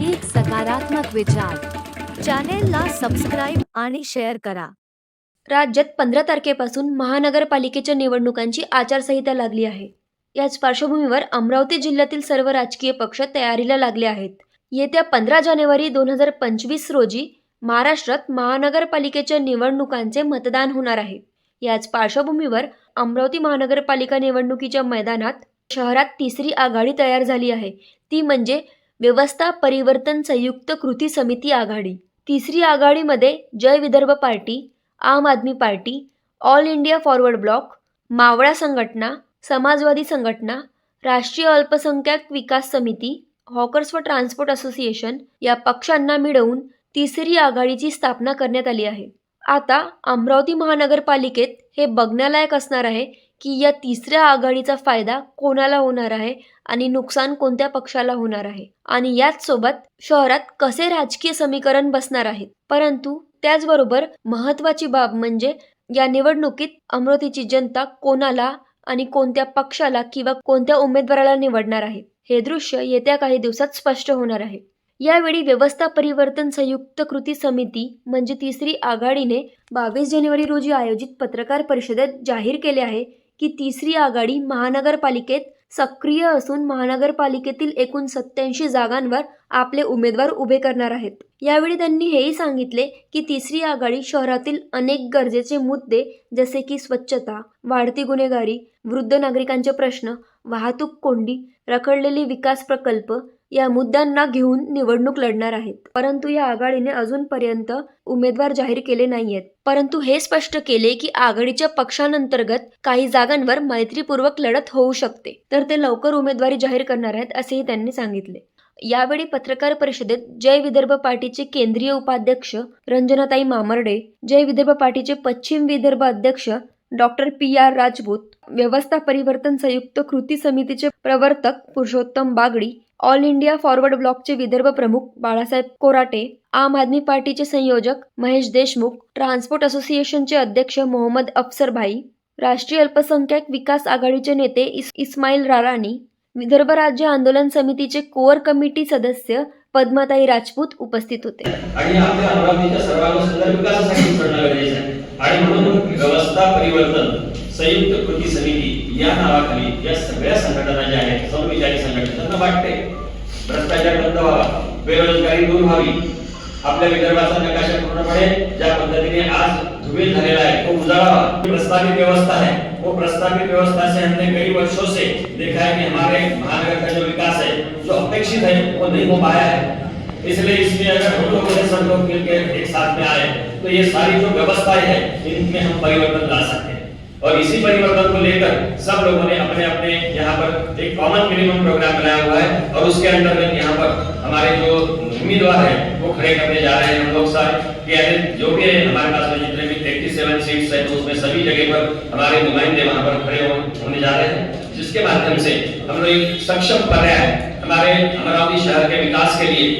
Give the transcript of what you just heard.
एक सकारात्मक विचार. चॅनेलला सबस्क्राईब आणि शेअर करा. राज्यात पंधरा तारखेपासून महानगरपालिकेच्या निवडणुकांची आचारसंहिता लागली आहे. याच पार्श्वभूमीवर अमरावती जिल्ह्यातील सर्व राजकीय पक्ष तयारीला लागले आहेत. येत्या पंधरा जानेवारी दोन हजार पंचवीस रोजी महाराष्ट्रात महानगरपालिकेच्या निवडणुकांचे मतदान होणार आहे. याच पार्श्वभूमीवर अमरावती महानगरपालिका निवडणुकीच्या मैदानात शहरात तिसरी आघाडी तयार झाली आहे. ती म्हणजे व्यवस्था परिवर्तन संयुक्त कृती समिती आघाडी. तिसरी आघाडीमध्ये जय Vidarbha party Aam Aadmi party all India forward block Mavala संघटना समाजवादी संघटना राष्ट्रीय अल्पसंख्याक विकास समिती हॉकर्स व ट्रान्सपोर्ट असोसिएशन या पक्षांना मिळवून तिसरी आघाडीची स्थापना करण्यात आली आहे. आता अमरावती महानगरपालिकेत हे बघण्यालायक असणार आहे की या तिसऱ्या आघाडीचा फायदा कोणाला होणार आहे आणि नुकसान कोणत्या पक्षाला होणार आहे? आणि याच सोबत शहरात कसे राजकीय समीकरण बसणार आहेत? परंतु त्याचबरोबर महत्त्वाची बाब म्हणजे या निवडणुकीत अमरावतीची जनता कोणाला आणि कोणत्या पक्षाला किंवा कोणत्या उमेदवाराला निवडणार आहे? हे दृश्य येत्या काही दिवसात स्पष्ट होणार आहे. यावेळी व्यवस्था परिवर्तन संयुक्त कृती समिती म्हणजे तिसरी आघाडीने बावीस जानेवारी रोजी आयोजित पत्रकार परिषदेत जाहीर केले आहे की तिसरी आघाडी महानगरपालिकेत सक्रिय असून महानगरपालिकेतील एकूण सत्याऐंशी जागांवर आपले उमेदवार उभे करणार आहेत. यावेळी त्यांनी हेही सांगितले की तिसरी आघाडी शहरातील अनेक गरजेचे मुद्दे जसे की स्वच्छता वाढती गुन्हेगारी वृद्ध नागरिकांचे प्रश्न वाहतूक कोंडी रखडलेले विकास प्रकल्प या मुद्द्यांना घेऊन निवडणूक लढणार आहेत. परंतु या आघाडीने अजूनपर्यंत उमेदवार जाहीर केले नाहीयेत. परंतु हे स्पष्ट केले की आघाडीच्या पक्षांतर्गत काही जागांवर मैत्रीपूर्वक लढत होऊ शकते. तर ते लवकर उमेदवारी जाहीर करणार आहेत असेही त्यांनी सांगितले. यावेळी पत्रकार परिषदेत जय विदर्भ पार्टीचे केंद्रीय उपाध्यक्ष रंजनाताई मामर्डे जय विदर्भ पार्टीचे पश्चिम विदर्भ अध्यक्ष डॉक्टर पी आर राजपूत व्यवस्था परिवर्तन संयुक्त कृती समितीचे प्रवर्तक Purushottam Bagdi all India forward ब्लॉकचे विदर्भ प्रमुख बाळासाहेब कोराटे आम आदमी पार्टीचे संयोजक महेश देशमुख ट्रान्सपोर्ट असोसिएशनचे अध्यक्ष मोहम्मद अफसर भाई राष्ट्रीय अल्पसंख्याक विकास आघाडीचे नेते इस इस्माईल राराणी विदर्भ राज्य आंदोलन समितीचे कोअर कमिटी सदस्य पद्माताई राजपूत उपस्थित होते. आणि म्हणून व्यवस्था परिवर्तन संयुक्त कृती समिती या नावाखाली या सगळ्या संघटना ज्या आहेत समविचारी संघटनांना वाटते भ्रष्टाचार बंद व्हावा बेरोजगारी दूर व्हावी. आपल्या विदर्भाचा नकाशा पूर्णपणे ज्या पद्धतीने आज धुमिल झालेला है वो उजाड़ा प्रस्तावित व्यवस्था है वो प्रस्तावित व्यवस्था से हमने कई वर्षों से देखा है कि हमारे महानगर का जो विकास है जो अपेक्षित है वो नहीं हो पाया है इसलिए इसमें अगर हम लोगों ने सब लोग मिलकर एक साथ में आए तो ये सारी जो व्यवस्थाएँ हैं, इनमें हम परिवर्तन ला सकते हैं। और इसी परिवर्तन को लेकर सब लोगों ने अपने अपने यहाँ पर एक कॉमन मिनिमम प्रोग्राम बनाया हुआ है, और उसके अंतर्गत यहाँ पर हमारे जो उम्मीदवार हैं, वो खड़े करने जा रहे हैं हम लोग सारे। जो भी हमारे पास में जितने भी एट्टी सेवन सीट्स है तो उसमें सभी जगह पर हमारे नुमाइंदे वहाँ पर खड़े होने जा रहे हैं। जिसके माध्यम से हम लोग एक सक्षम पर्याय, हमारे अमरावती शहर के विकास के लिए